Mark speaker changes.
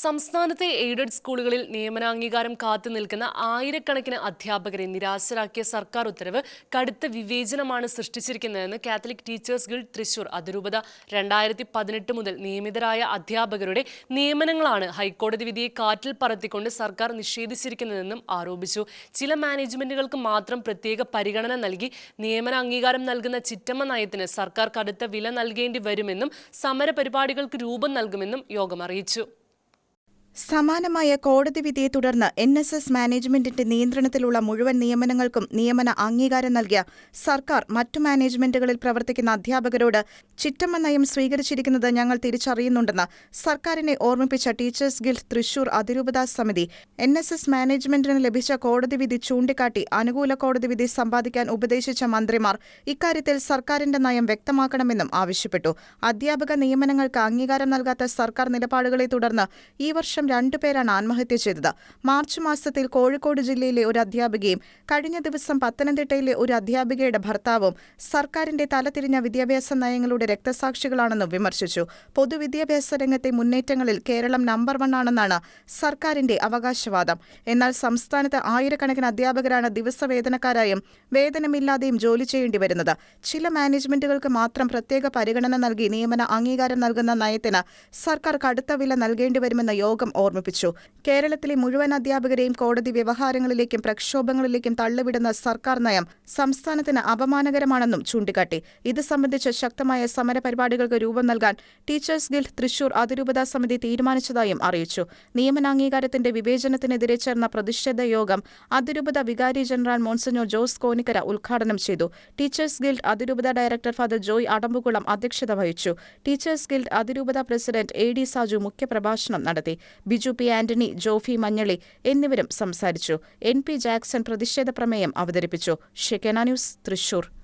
Speaker 1: സംസ്ഥാനത്തെ എയ്ഡഡ് സ്കൂളുകളിൽ നിയമനാംഗീകാരം കാത്തു നിൽക്കുന്ന ആയിരക്കണക്കിന് അധ്യാപകരെ നിരാശരാക്കിയ സർക്കാർ ഉത്തരവ് കടുത്ത വിവേചനമാണ് സൃഷ്ടിച്ചിരിക്കുന്നതെന്ന് കാത്തലിക് ടീച്ചേഴ്സ് ഗിൽഡ് തൃശൂർ അതിരൂപത രണ്ടായിരത്തി പതിനെട്ട് മുതൽ നിയമിതരായ അധ്യാപകരുടെ നിയമനങ്ങളാണ് ഹൈക്കോടതി വിധിയെ കാറ്റിൽ പറത്തിക്കൊണ്ട് സർക്കാർ നിഷേധിച്ചിരിക്കുന്നതെന്നും ആരോപിച്ചു. ചില മാനേജ്മെന്റുകൾക്ക് മാത്രം പ്രത്യേക പരിഗണന നൽകി നിയമന അംഗീകാരം നൽകുന്ന ചിറ്റമ്മ നയത്തിന് സർക്കാർ കടുത്ത വില നൽകേണ്ടി വരുമെന്നും സമരപരിപാടികൾക്ക് രൂപം നൽകുമെന്നും യോഗം അറിയിച്ചു.
Speaker 2: സമാനമായ കോടതി വിധിയെ തുടർന്ന് എൻ എസ് എസ് മാനേജ്മെന്റിന്റെ നിയന്ത്രണത്തിലുള്ള മുഴുവൻ നിയമനങ്ങൾക്കും നിയമന അംഗീകാരം നൽകിയ സർക്കാർ മറ്റു മാനേജ്മെന്റുകളിൽ പ്രവർത്തിക്കുന്ന അധ്യാപകരോട് ചിറ്റമ്മ നയം സ്വീകരിച്ചിരിക്കുന്നത് ഞങ്ങൾ തിരിച്ചറിയുന്നുണ്ടെന്ന് സർക്കാരിനെ ഓർമ്മിപ്പിച്ച ടീച്ചേഴ്സ് ഗിൽഡ് തൃശൂർ അതിരൂപതാ സമിതി എൻ എസ് എസ് മാനേജ്മെന്റിന് ലഭിച്ച കോടതി വിധി ചൂണ്ടിക്കാട്ടി അനുകൂല കോടതി വിധി സമ്പാദിക്കാൻ ഉപദേശിച്ച മന്ത്രിമാർ ഇക്കാര്യത്തിൽ സർക്കാരിന്റെ നയം വ്യക്തമാക്കണമെന്നും ആവശ്യപ്പെട്ടു. അധ്യാപക നിയമനങ്ങൾക്ക് അംഗീകാരം നൽകാത്ത സർക്കാർ നിലപാടുകളെ തുടർന്ന് ഈ വർഷം രണ്ടുപേരാണ് ആത്മഹത്യ ചെയ്തത്. മാർച്ച് മാസത്തിൽ കോഴിക്കോട് ജില്ലയിലെ ഒരു അധ്യാപികയും കഴിഞ്ഞ ദിവസം പത്തനംതിട്ടയിലെ ഒരു അധ്യാപികയുടെ ഭർത്താവും സർക്കാരിന്റെ തലതിരിഞ്ഞ വിദ്യാഭ്യാസ നയങ്ങളുടെ രക്തസാക്ഷികളാണെന്ന് വിമർശിച്ചു. പൊതുവിദ്യാഭ്യാസ രംഗത്തെ മുന്നേറ്റങ്ങളിൽ കേരളം നമ്പർ വൺ ആണെന്നാണ് സർക്കാരിന്റെ അവകാശവാദം. എന്നാൽ സംസ്ഥാനത്ത് ആയിരക്കണക്കിന് അധ്യാപകരാണ് ദിവസവേതനക്കാരായും വേതനമില്ലാതെയും ജോലി ചെയ്യേണ്ടി വരുന്നത്. ചില മാനേജ്മെന്റുകൾക്ക് മാത്രം പ്രത്യേക പരിഗണന നൽകി നിയമന അംഗീകാരം നൽകുന്ന നയത്തിന് സർക്കാർ കടുത്ത വില നൽകേണ്ടി വരുമെന്ന് യോഗം ഓർമ്മിപ്പിച്ചു. കേരളത്തിലെ മുഴുവൻ അധ്യാപകരെയും കോടതി വ്യവഹാരങ്ങളിലേക്കും പ്രക്ഷോഭങ്ങളിലേക്കും തള്ളിവിടുന്ന സർക്കാർ നയം സംസ്ഥാനത്തിന് അപമാനകരമാണെന്നും ചൂണ്ടിക്കാട്ടി. ഇത് സംബന്ധിച്ച് ശക്തമായ സമരപരിപാടികൾക്ക് രൂപം നൽകാൻ ടീച്ചേഴ്സ് ഗിൽഡ് തൃശൂർ അതിരൂപതാ സമിതി തീരുമാനിച്ചതായും അറിയിച്ചു. നിയമനാംഗീകാരത്തിന്റെ വിവേചനത്തിനെതിരെ ചേർന്ന പ്രതിഷേധ യോഗം അതിരൂപത വികാരി ജനറൽ മോൺസഞ്ഞോ ജോസ് കോനിക്കര ഉദ്ഘാടനം ചെയ്തു. ടീച്ചേഴ്സ് ഗിൽഡ് അതിരൂപത ഡയറക്ടർ ഫാദർ ജോയ് അടമ്പുകുളം അധ്യക്ഷത വഹിച്ചു. ടീച്ചേഴ്സ് ഗിൽഡ് അതിരൂപത പ്രസിഡന്റ് എ ഡി സാജു മുഖ്യപ്രഭാഷണം നടത്തി. ബിജു പി ആന്റണി ജോഫി മഞ്ഞളി എന്നിവരും സംസാരിച്ചു. എൻ പി ജാക്സൺ പ്രതിഷേധ പ്രമേയം അവതരിപ്പിച്ചു. ഷെക്കേന ന്യൂസ് തൃശൂർ.